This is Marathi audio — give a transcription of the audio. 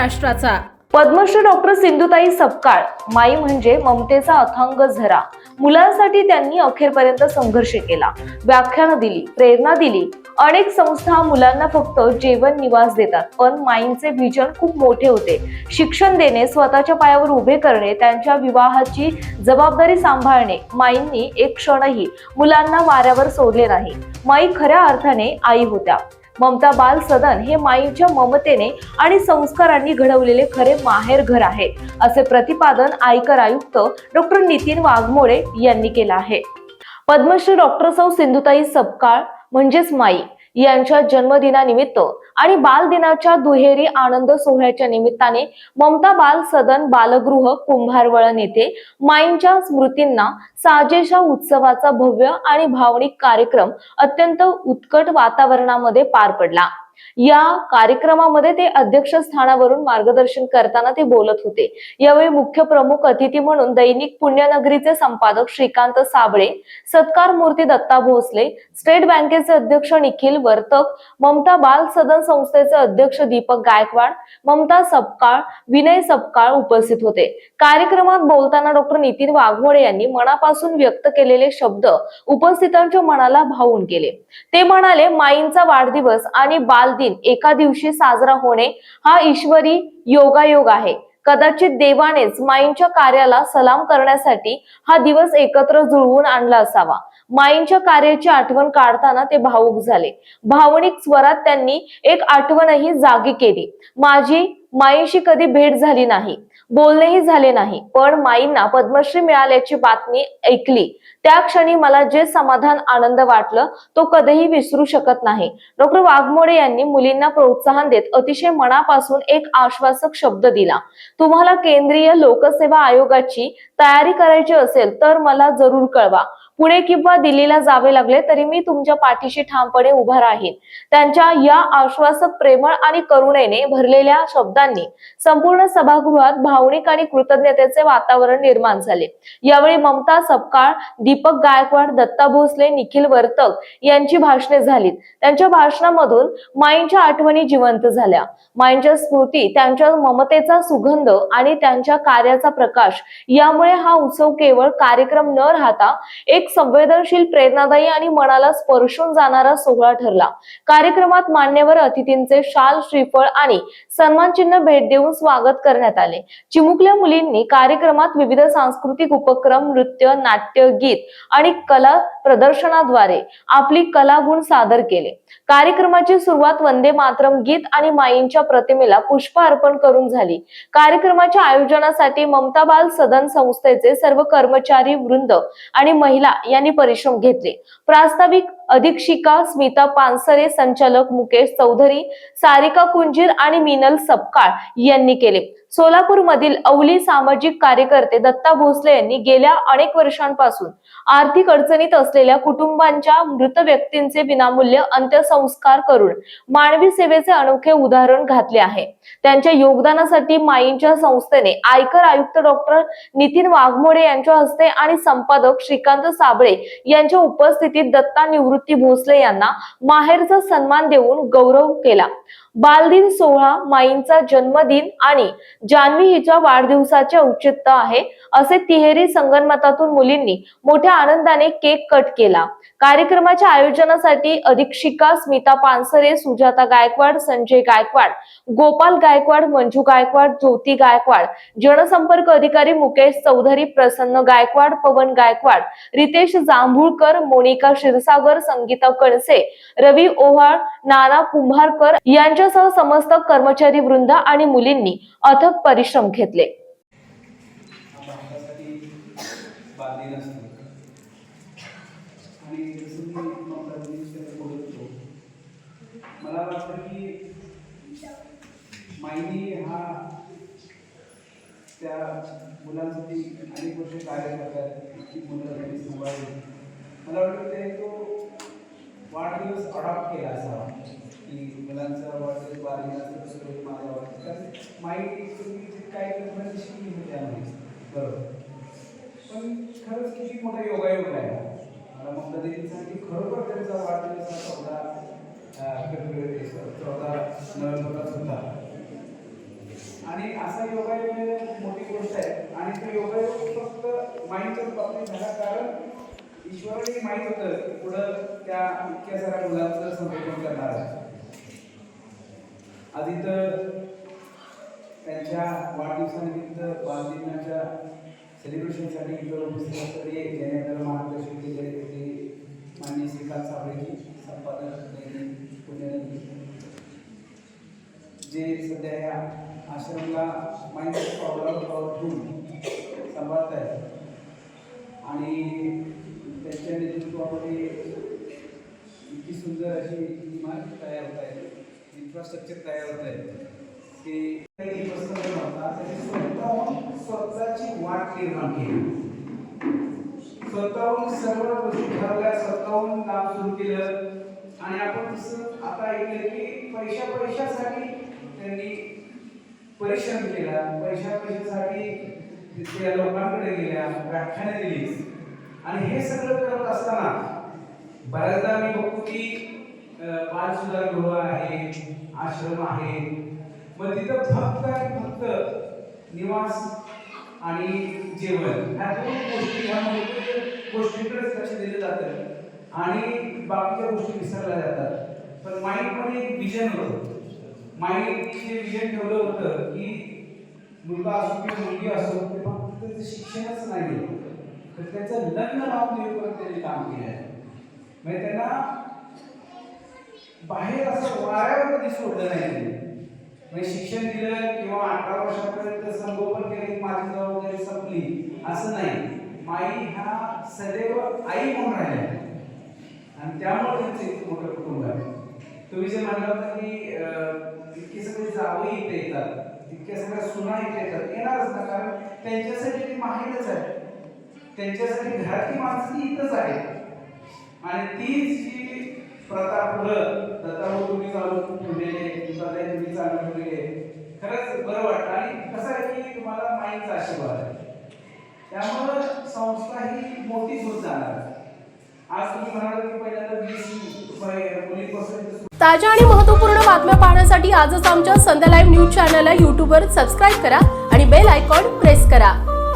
राष्ट्राचा पद्मश्री डॉक्टर सिंधुताई सपकाळ माई म्हणजे ममतेचा अथांग झरा. मुलांसाठी त्यांनी अखेरपर्यंत संघर्ष केला. व्याख्यानं दिली प्रेरणा दिली. अनेक संस्था मुलांना फक्त जेवण निवास देतात पण माईंचे विजन खूप मोठे होते. शिक्षण देणे स्वतःच्या पायावर उभे करणे त्यांच्या विवाहाची जबाबदारी सांभाळणे माईंनी एक क्षणही मुलांना वाऱ्यावर सोडले नाही. माई खऱ्या अर्थाने आई होत्या. ममता बाल सदन हे माईच्या ममतेने आणि संस्कारांनी घडवलेले खरे माहेर घर आहे असे प्रतिपादन आयकर आयुक्त डॉक्टर नितीन वाघमोडे यांनी केलं आहे. पद्मश्री डॉक्टर सौ सिंधुताई सपकाळ म्हणजेच माई यांच्या जन्मदिनानिमित्त आणि बालदिनाच्या दुहेरी आनंद सोहळ्याच्या निमित्ताने ममता बाल सदन बालगृह कुंभारवळण येथे माईंच्या स्मृतींना साजेशा उत्सवाचा भव्य आणि भावनिक कार्यक्रम अत्यंत उत्कट वातावरणामध्ये पार पडला. या कार्यक्रमामध्ये ते अध्यक्षस्थानावरून मार्गदर्शन करताना ते बोलत होते. यावेळी मुख्य प्रमुख अतिथी म्हणून दैनिक पुण्यनगरीचे संपादक श्रीकांत साबळे सत्कार मूर्ती दत्ता भोसले स्टेट बँकेचे अध्यक्ष निखिल वर्तक ममता बाल सदन संस्थेचे अध्यक्ष दीपक गायकवाड ममता सपकाळ विनय सपकाळ उपस्थित होते. कार्यक्रमात बोलताना डॉक्टर नितीन वाघमोडे यांनी मनापासून व्यक्त केलेले शब्द उपस्थितांच्या मनाला भावून केले ते म्हणाले माईंचा वाढदिवस आणि बाल बालदिन एका दिवशी साजरा होणे हा ईश्वरी योगायोग आहे. कदाचित देवानेच माईंच्या कार्याला सलाम करण्यासाठी हा दिवस एकत्र जुळवून आणला असावा. माईंच्या कार्याची आठवण काढताना ते भावुक झाले. भावनिक स्वरात त्यांनी एक आठवणही जागी केली. माझी माईंशी कधी भेट झाली नाही बोलणेही झाले नाही पण माईंना पद्मश्री मिळाल्याची बातमी ऐकली. त्या क्षणी मला जे समाधान आनंद वाटलं तो कधीही विसरू शकत नाही. डॉक्टर वाघमोडे यांनी मुलींना प्रोत्साहन देत अतिशय मनापासून एक आश्वासक शब्द दिला. तुम्हाला केंद्रीय लोकसेवा आयोगाची तयारी करायची असेल तर मला जरूर कळवा. पुणे किंवा दिल्लीला जावे लागले तरी मी तुमच्या पाठीशी ठामपणे उभा राहीन. त्यांच्या या आश्वासक प्रेमळ आणि करुणेने भरलेल्या शब्दांनी संपूर्ण सभागृहात भावनिक आणि कृतज्ञतेचे वातावरण निर्माण झाले. यावेळी ममता सपकाळ दीपक गायकवाड दत्ता भोसले निखिल वर्तक यांची भाषणे झालीत. त्यांच्या भाषणामधून माईंच्या आठवणी जिवंत झाल्या. माईंच्या स्मृती त्यांच्या ममतेचा सुगंध आणि त्यांच्या कार्याचा प्रकाश यामुळे हा उत्सव केवळ कार्यक्रम न राहता एक संवेदनशील प्रेरणादायी आणि मनाला स्पर्शून जाणारा सोहळा ठरला. कार्यक्रमात मान्यवर अतिथींचे शाल श्रीफळ आणि सन्मान चिन्ह भेट देऊन स्वागत करण्यात आले. चिमुकल्या मुलींनी कार्यक्रमात विविध सांस्कृतिक उपक्रम नृत्य नाट्य गीत आणि कला प्रदर्शनाद्वारे आपली कलागुण सादर केले. कार्यक्रमाची सुरुवात वंदे मातरम गीत आणि माईंच्या प्रतिमेला पुष्प अर्पण करून झाली. कार्यक्रमाच्या आयोजनासाठी ममता बाल सदन संस्थेचे सर्व कर्मचारी वृंद आणि महिला यांनी परिश्रम घेतले. प्रास्ताविक अधीक्षिका स्मिता पानसरे संचालक मुकेश चौधरी सारिका कुंजीर आणि मिनल सपकाळ यांनी केले. सोलापूर मधील अवली सामाजिक कार्यकर्ते दत्ता भोसले यांनी गेल्या अनेक वर्षांपासून आर्थिक अडचणीत असलेल्या कुटुंबांच्या मृत व्यक्तींचे विनामूल्य अंत्यसंस्कार करून मानवी सेवेचे अनोखे उदाहरण घातले आहे. त्यांच्या योगदानासाठी माईंच्या संस्थेने आयकर आयुक्त डॉक्टर नितीन वाघमोडे यांच्या हस्ते आणि संपादक श्रीकांत साबळे यांच्या उपस्थितीत दत्ता निवृत्त भोसले यांना माहेरचा सन्मान देऊन गौरव केला. बालदिन सोहळा माईंचा जन्मदिन आणि जान्हवी हिच्या वाढदिवसाचे औचित्य आहे असे तिहेरी संगणमतातून मुलींनी मोठ्या आनंदाने केक कट केला. कार्यक्रमाच्या आयोजनासाठी अधीक्षिका स्मिता पानसरे सुजाता गायकवाड संजय गायकवाड गोपाल गायकवाड मंजू गायकवाड ज्योती गायकवाड जनसंपर्क अधिकारी मुकेश चौधरी प्रसन्न गायकवाड पवन गायकवाड रितेश जांभूळकर मोनिका क्षीरसागर संगीता कणसे रवी ओव्हाळ नाना कुंभारकर यांच्यासह समस्त कर्मचारी वृंद आणि मुलींनी अथक परिश्रम घेतले. मला वाटतं की मायनी हा त्या मुलांसाठी अनेक वर्ष कार्य करतात की मुलं सांभाळली मला वाटतं ते तो वाढदिवस अडॉप्ट केला असावा की मुलांचा वाढदिवस बारा असं कसं होईल माझा कारण माहिती तुम्ही काही कल्पना शिकली होती आम्ही बरोबर. पण खरंच किती मोठा योगायोग आहे. मला ममता देवीसाठी खरोखर त्यांचा वाढदिवस हा चौदा फेब्रुवारी चौदा नोव्हेंबरला होता आणि असा योगायोग मोठी गोष्ट आहे. आणि तो योगायोग फक्त माईंच्याच बाबतीत झाला कारण ईश्वराला हे माहीत होतं की पुढं त्या इतक्या साऱ्या मुलांचं संगोपन करणार आहे. आज इथं त्यांच्या वाढदिवसानिमित्त बालदिनाच्या सेलिब्रेशनसाठी इतर उपस्थित असलेले ज्याने आपल्याला मार्गदर्शन केले होते. माननीय श्रीकांत साबळेजी संपादक दैनिक जे सध्या या आश्रमला माइंड पावलावर पावर ठेवून सांभाळत आहेत. आणि त्यांच्या नेतृत्वामध्ये इतकी सुंदर अशी इमारत तयार होत आहे. इन्फ्रास्ट्रक्चर तयार होत आहे. ते स्वतःहून स्वतःची वाट निर्माण केली. स्वतःहून सर्व गोष्टी ठरवल्या स्वतःहून काम सुरू केलं. आणि आपण तसं आता ऐकलं की पैशा पैशासाठी त्यांनी परिश्रम केला. पैशा पैशासाठी त्या लोकांकडे गेल्या व्याख्याने दिली आणि हे सगळं करत असताना बऱ्याचदा मी बघतो की बाल सुधार गृह आहे आश्रम आहे. मग तिथं फक्त आणि फक्त निवास आणि जेवण. ह्या दोन गोष्टी ह्या गोष्टीकडेच लक्ष दिलं जातं आणि बाकीच्या गोष्टी विसरल्या जातात. पण माइंडमध्ये एक विजन होतं. माइंडने जे विजन ठेवलं होतं की मुलगा असो किंवा मुलगी असो ते फक्त शिक्षणच नाही तर त्याचं लग्न लावून देऊपर्यंत त्यांनी काम केलं आहे म्हणजे त्यांना बाहेर असं वाऱ्यावर कधी सोडलं नाही म्हणजे शिक्षण दिलं किंवा अठरा वर्षापर्यंत संगोपन केलं माझी जबाबदारी संपली असं नाही. माई हा सदैव आई म्हणून राहिला. आणि त्यामुळे त्यांचं इतकं मोठं कुटुंब आहे. तुम्ही जे म्हणलं होता की इतके सगळे जावई इथे येतात इतक्या सगळ्या सुना इथे येतात येणारच ना कारण त्यांच्यासाठी ती माहीतच आहे. त्यांच्यासाठी घरातली माणसं इथंच आहेत. आणि तीच जी प्रथा पुढं दत्ताभाऊ तुम्ही चालू ठेवलेले तुमचा तुम्ही चालू ठेवलेले खरंच बरं वाटतं आणि कसं आहे की तुम्हाला माईंचा आशीर्वाद आहे. त्यामुळं संस्था ही मोठीच होत जाणार आज तुम्ही म्हणाल की पहिल्यांदा वीस मुलीपासून ताज्या आणि महत्त्वपूर्ण बातम्या पाहण्यासाठी आजच आमच्या संध्या लाईव्ह न्यूज चॅनलला यूट्यूबवर सबस्क्राईब करा आणि बेल आयकॉन प्रेस करा.